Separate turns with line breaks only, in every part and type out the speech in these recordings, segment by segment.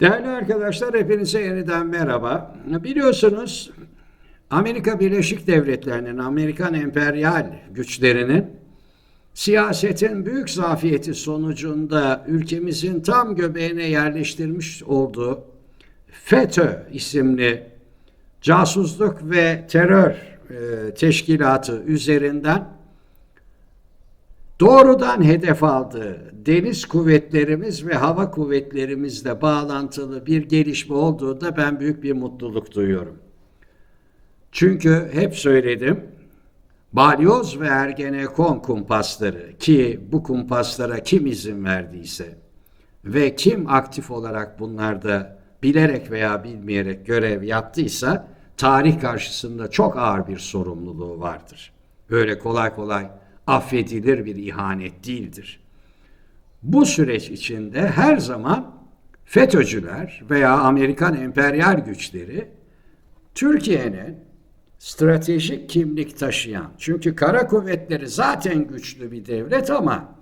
Değerli arkadaşlar hepinize yeniden merhaba. Biliyorsunuz Amerika Birleşik Devletleri'nin, Amerikan emperyal güçlerinin siyasetin büyük zafiyeti sonucunda ülkemizin tam göbeğine yerleştirmiş olduğu FETÖ isimli casusluk ve terör e, teşkilatı üzerinden doğrudan hedef aldığı deniz kuvvetlerimiz ve hava kuvvetlerimizle bağlantılı bir gelişme olduğunda ben büyük bir mutluluk duyuyorum. Çünkü hep söyledim, balyoz ve ergenekon kumpasları ki bu kumpaslara kim izin verdiyse ve kim aktif olarak bunlarda bilerek veya bilmeyerek görev yaptıysa tarih karşısında çok ağır bir sorumluluğu vardır. Öyle kolay kolay affedilir bir ihanet değildir. Bu süreç içinde her zaman FETÖ'cüler veya Amerikan emperyal güçleri Türkiye'nin stratejik kimlik taşıyan, çünkü kara kuvvetleri zaten güçlü bir devlet ama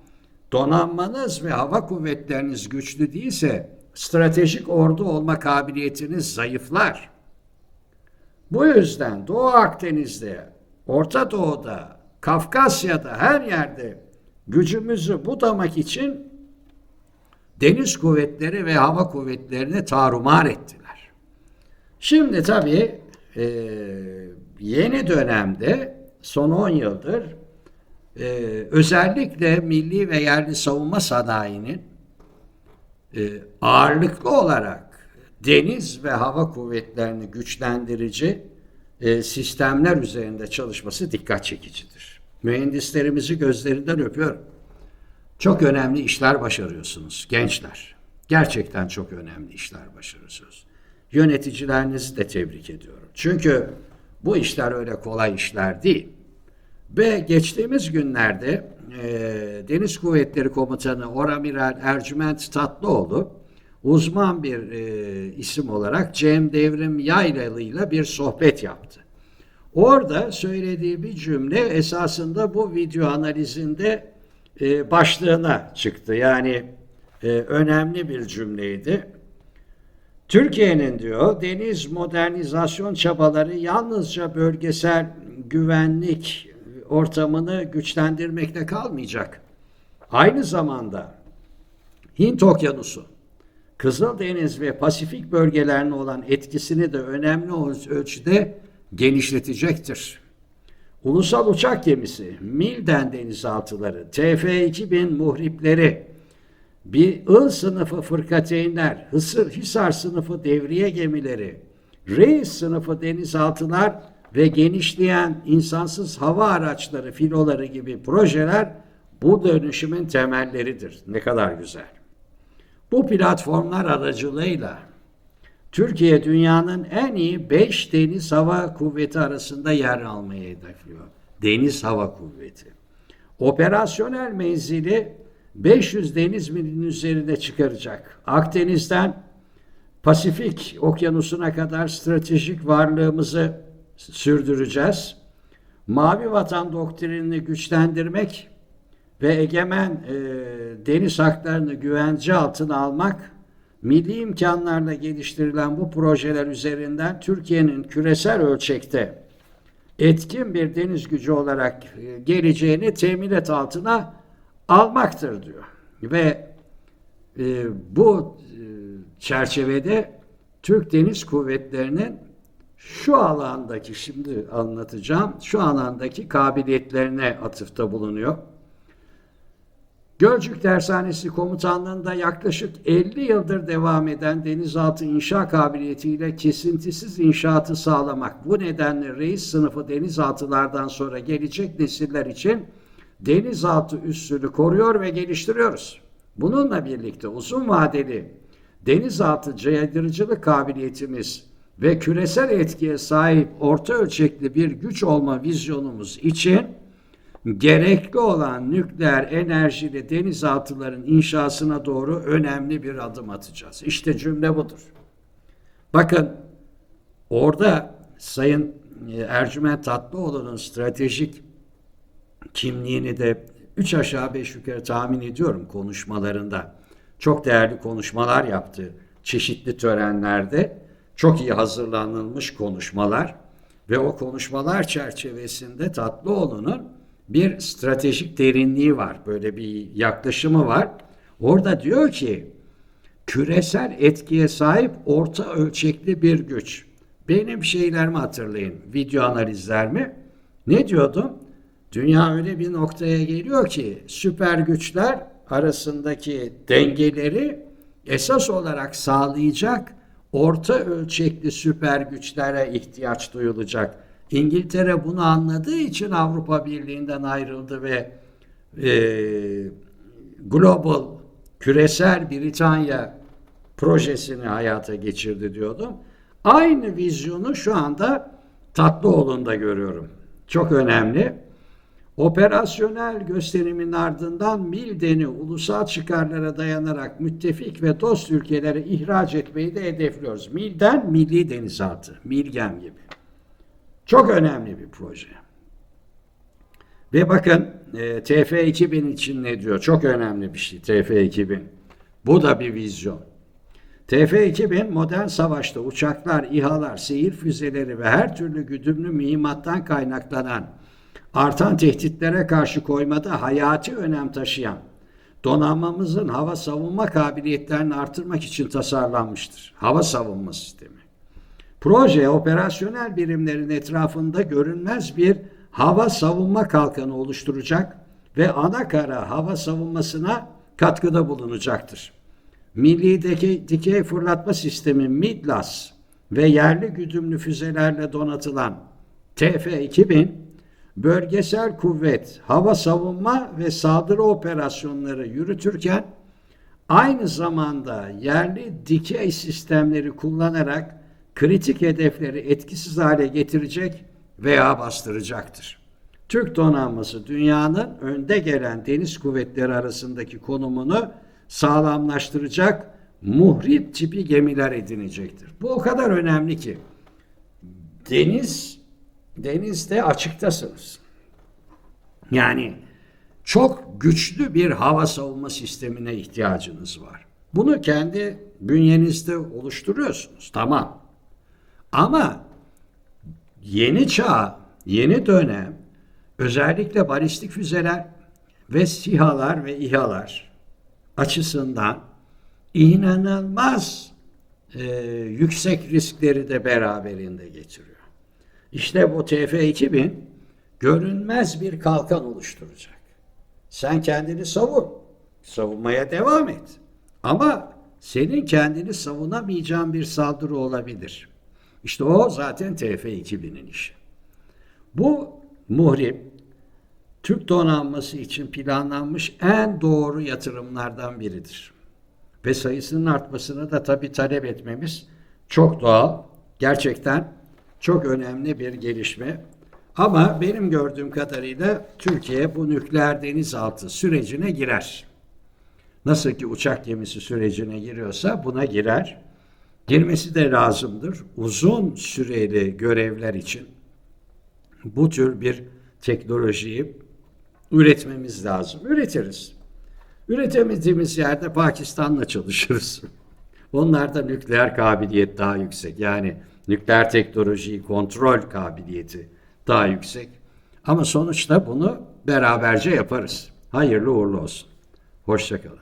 donanmanız ve hava kuvvetleriniz güçlü değilse stratejik ordu olma kabiliyetiniz zayıflar. Bu yüzden Doğu Akdeniz'de, Orta Doğu'da, Kafkasya'da her yerde gücümüzü budamak için deniz kuvvetleri ve hava kuvvetlerini tarumar ettiler. Şimdi tabii e, yeni dönemde son 10 yıldır e, özellikle milli ve yerli savunma sanayinin e, ağırlıklı olarak deniz ve hava kuvvetlerini güçlendirici e, sistemler üzerinde çalışması dikkat çekicidir. Mühendislerimizi gözlerinden öpüyorum. Çok önemli işler başarıyorsunuz gençler. Gerçekten çok önemli işler başarıyorsunuz. Yöneticilerinizi de tebrik ediyorum. Çünkü bu işler öyle kolay işler değil. Ve geçtiğimiz günlerde e, Deniz Kuvvetleri Komutanı Oramiral Ercüment Tatlıoğlu uzman bir e, isim olarak Cem Devrim Yaylalı ile bir sohbet yaptı. Orada söylediği bir cümle esasında bu video analizinde e, başlığına çıktı. Yani e, önemli bir cümleydi. Türkiye'nin diyor deniz modernizasyon çabaları yalnızca bölgesel güvenlik ortamını güçlendirmekle kalmayacak. Aynı zamanda Hint Okyanusu, Kızıldeniz ve Pasifik bölgelerine olan etkisini de önemli ölçüde genişletecektir. Ulusal uçak gemisi, Milden denizaltıları, TF-2000 muhripleri, bir I sınıfı fırkateynler, Hısır, Hisar sınıfı devriye gemileri, Reis sınıfı denizaltılar ve genişleyen insansız hava araçları, filoları gibi projeler bu dönüşümün temelleridir. Ne kadar güzel. Bu platformlar aracılığıyla Türkiye dünyanın en iyi 5 deniz hava kuvveti arasında yer almayı hedefliyor. Deniz hava kuvveti. Operasyonel menzili 500 deniz milinin üzerinde çıkaracak. Akdeniz'den Pasifik okyanusuna kadar stratejik varlığımızı sürdüreceğiz. Mavi vatan doktrinini güçlendirmek ve egemen e, deniz haklarını güvence altına almak milli imkanlarla geliştirilen bu projeler üzerinden Türkiye'nin küresel ölçekte etkin bir deniz gücü olarak e, geleceğini teminat altına almaktır diyor. Ve e, bu e, çerçevede Türk Deniz Kuvvetleri'nin şu alandaki şimdi anlatacağım şu alandaki kabiliyetlerine atıfta bulunuyor. Gölcük Tersanesi Komutanlığı'nda yaklaşık 50 yıldır devam eden denizaltı inşa kabiliyetiyle kesintisiz inşaatı sağlamak. Bu nedenle reis sınıfı denizaltılardan sonra gelecek nesiller için denizaltı üssünü koruyor ve geliştiriyoruz. Bununla birlikte uzun vadeli denizaltı caydırıcılık kabiliyetimiz ve küresel etkiye sahip orta ölçekli bir güç olma vizyonumuz için gerekli olan nükleer enerjili denizaltıların inşasına doğru önemli bir adım atacağız. İşte cümle budur. Bakın orada Sayın e, Ercüment Tatlıoğlu'nun stratejik kimliğini de üç aşağı beş yukarı tahmin ediyorum konuşmalarında. Çok değerli konuşmalar yaptı çeşitli törenlerde çok iyi hazırlanılmış konuşmalar ve o konuşmalar çerçevesinde Tatlıoğlu'nun bir stratejik derinliği var. Böyle bir yaklaşımı var. Orada diyor ki küresel etkiye sahip orta ölçekli bir güç. Benim şeylerimi hatırlayın, video analizlerimi. Ne diyordum? Dünya öyle bir noktaya geliyor ki süper güçler arasındaki dengeleri esas olarak sağlayacak orta ölçekli süper güçlere ihtiyaç duyulacak. İngiltere bunu anladığı için Avrupa Birliği'nden ayrıldı ve e, global küresel Britanya projesini hayata geçirdi diyordum. Aynı vizyonu şu anda Tatlıoğlu'nda görüyorum. Çok önemli. Operasyonel gösterimin ardından Milden'i ulusal çıkarlara dayanarak müttefik ve dost ülkelere ihraç etmeyi de hedefliyoruz. Milden milli denizaltı, Milgem gibi. Çok önemli bir proje. Ve bakın e, TF2000 için ne diyor? Çok önemli bir şey TF2000. Bu da bir vizyon. TF2000 modern savaşta uçaklar, İHA'lar, seyir füzeleri ve her türlü güdümlü mühimmattan kaynaklanan artan tehditlere karşı koymada hayati önem taşıyan donanmamızın hava savunma kabiliyetlerini artırmak için tasarlanmıştır. Hava savunma sistemi. Proje operasyonel birimlerin etrafında görünmez bir hava savunma kalkanı oluşturacak ve ana kara hava savunmasına katkıda bulunacaktır. Milli dikey, fırlatma sistemi MIDLAS ve yerli güdümlü füzelerle donatılan TF-2000 bölgesel kuvvet, hava savunma ve saldırı operasyonları yürütürken aynı zamanda yerli dikey sistemleri kullanarak kritik hedefleri etkisiz hale getirecek veya bastıracaktır. Türk donanması dünyanın önde gelen deniz kuvvetleri arasındaki konumunu sağlamlaştıracak muhrip tipi gemiler edinecektir. Bu o kadar önemli ki deniz denizde açıktasınız. Yani çok güçlü bir hava savunma sistemine ihtiyacınız var. Bunu kendi bünyenizde oluşturuyorsunuz. Tamam. Ama yeni çağ, yeni dönem özellikle balistik füzeler ve SİHA'lar ve İHA'lar açısından inanılmaz e, yüksek riskleri de beraberinde getiriyor. İşte bu TF2000 görünmez bir kalkan oluşturacak. Sen kendini savun. Savunmaya devam et. Ama senin kendini savunamayacağın bir saldırı olabilir. İşte o zaten TF2000'in işi. Bu muhrip Türk donanması için planlanmış en doğru yatırımlardan biridir. Ve sayısının artmasını da tabii talep etmemiz çok doğal. Gerçekten çok önemli bir gelişme. Ama benim gördüğüm kadarıyla Türkiye bu nükleer denizaltı sürecine girer. Nasıl ki uçak gemisi sürecine giriyorsa buna girer. Girmesi de lazımdır. Uzun süreli görevler için bu tür bir teknolojiyi üretmemiz lazım. Üretiriz. Üretemediğimiz yerde Pakistan'la çalışırız. Onlarda nükleer kabiliyet daha yüksek. Yani nükleer teknolojiyi kontrol kabiliyeti daha yüksek. Ama sonuçta bunu beraberce yaparız. Hayırlı uğurlu olsun. Hoşçakalın.